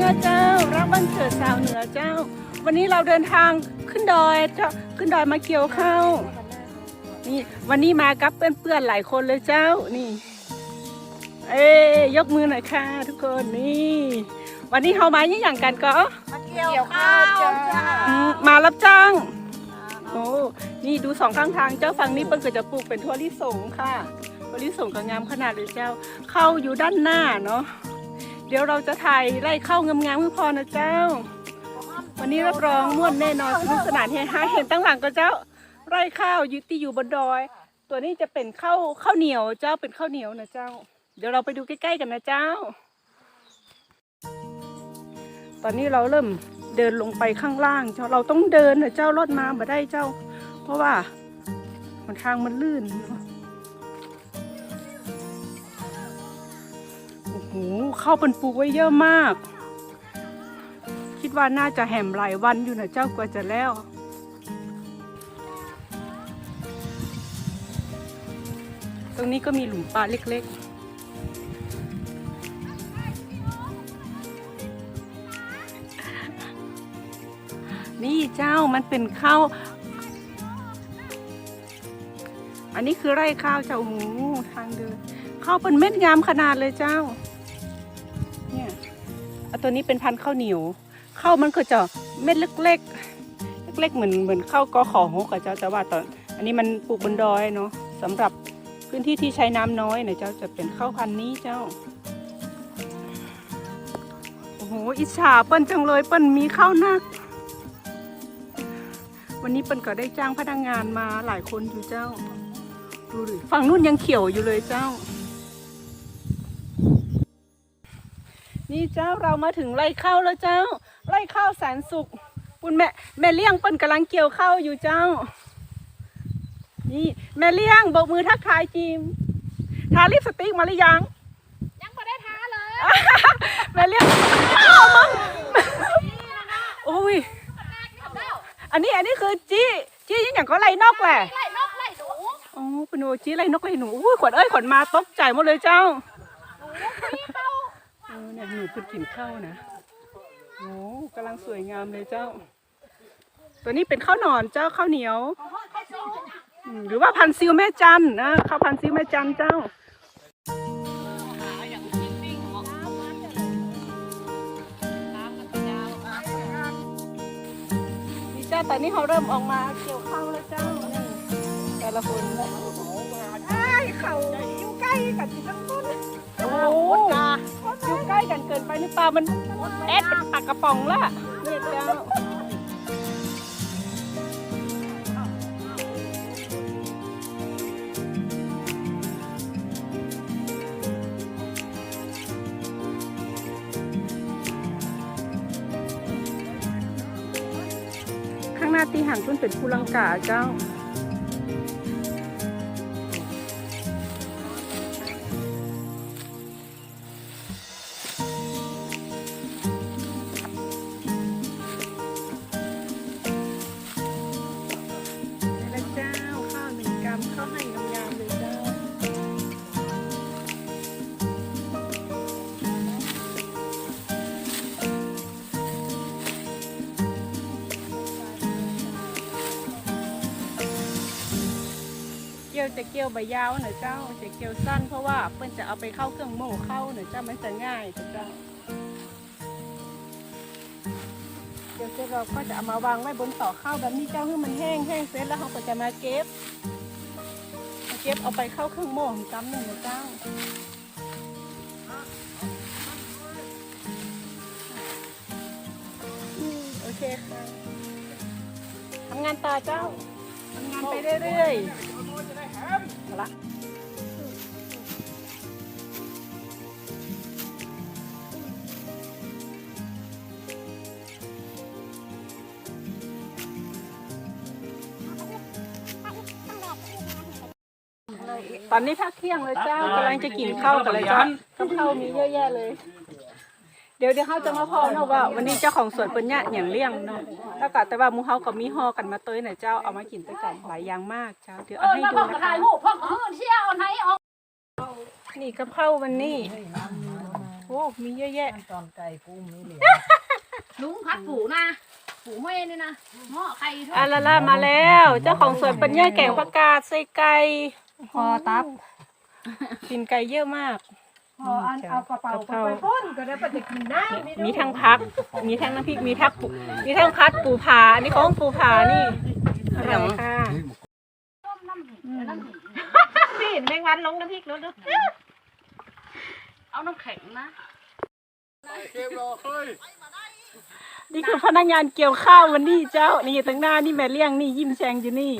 เจ้าเงงาเจ้ารักบ้านเกิดสาวเหนือเจ้า วันนี้เราเดินทางขึ้นดอยเจ้าขึ้นดอยมาเกี่ยวข้าวนี่วันนี้มากับเพื่อนๆหลายคนเลยเจ้านี่ เอ้ยยกมือหน่อยค่ะทุกคนนี่ วันนี้เฮามายี่อย่างกันก็มาเกี่ยวข้าวจ้าอืมมารับจ้างโอ้นี่ดูสองข้างทางเจ้าฝั่งนี้เปิ้ลก็จะปลูกเป็นทั่วลิสงค่ะทั่วลิสงก็งามขนาดเลยเจ้า เข้าอยู่ด้านหน้าเนาะ เดี๋ยวเราจะถ่ายไล่เข้างามๆเพื่อพอนะเจ้า วันนี้รับรองม่วนแน่นอนสนุกสนานเฮฮาเห็นตั้งหลังก็เจ้า ไร่ข้าวอยุติอยู่บนดอย ตัวนี้จะเป็นข้าวข้าวเหนียวเจ้าเป็นข้าวเหนียวนะเจ้า เดี๋ยวเราไปดูใกล้ๆกันนะเจ้า ตอนนี้เราเริ่มเดินลงไปข้างล่างเจ้าเราต้องเดินนะเจ้ารอดมาบ่ได้เจ้า เพราะว่าหนทางมันลื่นโอ้ โหข้าวเป็นปลูกไว้เยอะมาก คิดว่าน่าจะแหมหลายวันอยู่นะเจ้ากว่าจะแล้วตรงนี้ก็มีหลุมปลาเล็ก ๆนี่เจ้ามันเป็นข้าว อันนี้คือไร่ข้าวเจ้าโอ้โหทางเดินข้าวเป็นเม็ดงามขนาดเลยเจ้า ตัวนี้เป็นพันธุ์ข้าวเหนียวข้าวมันก็จะเม็ดเล็กๆ เล็กๆเหมือนเหมือนข้าวกอขอหกอะเจ้าแต่ว่าตอนอันนี้มันปลูกบนดอยเนาะสำหรับพื้นที่ที่ใช้น้ำน้อยเนี่ยเจ้าจะเป็นข้าวพันธุ์นี้เจ้าโอ้โหอิจฉาเปิ้นจังเลยเปิ้นมีข้าวนัก วันนี้เปิ้นก็ได้จ้างพนักงานมาหลายคนอยู่เจ้าดูดิฝั่งนู้นยังเขียวอยู่เลยเจ้า นี่เจ้าเรามาถึงไร่ข้าวแล้วเจ้า ไร่ข้าวแสนสุขคุณแม่แม่เลี้ยงเปิ้นกำลังเกี่ยวข้าวอยู่เจ้า นี่แม่เลี้ยงโบกมือทักทายจีมทาลิปสติกมาหรือยัง ยังไม่ได้ท้าเลยแม่เลี้ยงอ้าวมึงโอ้ยอันนี้อันนี้คือจี้จี้ยังอย่างก็ไล่นกแหละไล่นกไล่หนูอ๋อเป็นโอจี้ไล่นกไล่หนูอุ้ยขวัญเอ้ยขวัญมาตกใจหมดเลยเจ้าเออเนี่ยห นูเพิ่งกินข้าวนะโอ้กำลังสวยงามเลยเจ้า ตัวนี้เป็นข้าวหนอนเจ้าข้าวเหนียวอืมหรือว่าพันธุ์ซิวแม่จันนะข้าวพันธุ์ซิวแม่จันเจ้า นี่เจ้าตอนนี้เขาเริ่มออกมาเกี่ยวข้าวแล้วเจ้านี่แต่ละคนไอ้ยเขาอยู่ใกล้กันที่ทั้งต้นโอ้โหอยู่ใก ล้กันเกินไปหรือเปล่ามันแอดเป็นปากกระป๋องละนี่เจ้าข้างหน้าตีหันต้นเป็นภูลังกาเจ้า กียวจะเกียวใบยาวหน่อยเจ้าจะเกียวสั้นเพราะว่าเปิ้นจะเอาไปเข้าเครื่องโม่เข้าหน่อยเจ้ามันจะง่ายเจ้าเดี๋ยวเสร็จเราก็จะเอามาวางไว้บนต่อข้าวแบบนี้เจ้าให้มันแห้งแห้งเสร็จแล้วเราก็จะมาเก็บมาเก็บเอาไปเข้าเครื่องโม่ของจำหนึ่งนะเจ้าโอเคค่ะทำงานต่อเจ้าทำงานไปเรื่อยๆ ละตอนนี้พักเที่ยงเลยเจ้ากำลังจะกินข้าวกันเลยเจ้ากับข้าวมีเยอะแยะเลย เดี๋ยวเดี๋ยวเขาจะมาพอเนาะว่า วันนี้เจ้าของสวนเป็นเนี่ยอย่างเลี้ยงเนาะแล้วก็แต่ว่าหมูเฮากับมีฮอกันมาเตยหน่อยเจ้าเอามากินด้วยกันหลายอย่างมากเจ้าเดี๋ยวเอเอาอให้แล้วดูพ่อนะก็คะถ่ายรูปพ่อเออเชี่ยวไหนออกนี่กับข้าววันนี้โอ้มีเยอะแยะตอนไก่ปุ้มนี่เหลือลุงพัดผูนะผูไม่นี่นะหม้อไข่ด้วยอาลาล่ามาแล้ว เจ้าของสวนปัญญาแก่งประกาศใส่ไก่พอตับกินไก่เยอะมาก พออันเอากระเป๋าไปพ่นก็ได้ปจะกินน้ำนี่มีทั้งพัก มีทั้งน้ำพริก มีทั้งปูมีทั้งพัดปูผาอันนี้ของปูผานี่อร่อยค่ะต้มน้ำหิน้ำหิพี่แมงวันลงน้ำพริกรถดูเอาน้ำแข็งนะนี่คือพนักงานเกี่ยวข้าววันนี้เจ้า นี่ตั้งหน้านี่แม่เลี้ยงนี่ยิ้มแฉงอยู่นี่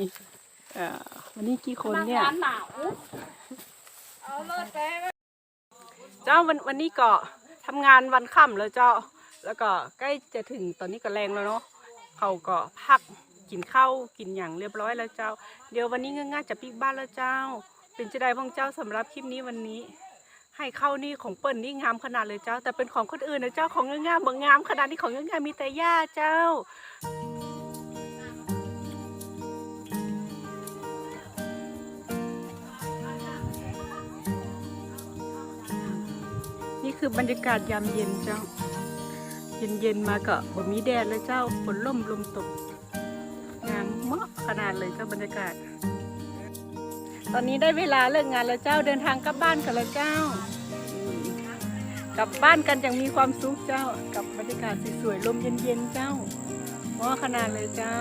เอ่อวันนี้กี่คนเนี่ยงานหนาว เจ้าวันวันนี้ก็ทำงานวันค่ำแล้วเจ้า แล้วก็ใกล้จะถึงตอนนี้ก็แรงแล้วเนาะเขาก็พักกินข้าวกินอย่างเรียบร้อยแล้วเจ้า เดี๋ยววันนี้ง่ายๆจะปิกบ้านแล้วเจ้า เป็นจะได้บ้างเจ้าสำหรับคลิปนี้วันนี้ ให้เข้าวนี่ของเปิ้ลนี่งามขนาดเลยเจ้า แต่เป็นของคนอื่นนะเจ้าของง่ามๆบางงามขนาดนี้ของง่ามๆมีแต่ย่าเจ้า นี่คือบรรยากาศยามเย็นเจ้าเย็นเย็นๆมาก็บ่มีแดดเลยเจ้าฝนล่มลมตก งามเหมาะขนาดเลยเจ้าบรรยากาศ ตอนนี้ได้เวลาเลิกงานแล้วเจ้าเดินทางกลับบ้านกันแล้วเจ้ากลับบ้านกันอย่างมีความสุขเจ้า กับบรรยากาศสวยๆลมเย็นๆเจ้าเหมาะขนาดเลยเจ้า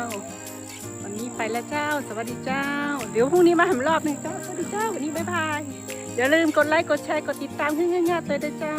วันนี้ไปแล้วเจ้า สวัสดีเจ้า เดี๋ยวพรุ่งนี้มาหำรอบหนึ่งเจ้า สวัสดีเจ้า วันนี้บ๊ายบาย อย่าลืมกดไลค์ กดแชร์ กดติดตามให้ง่ายๆเลยนะเจ้า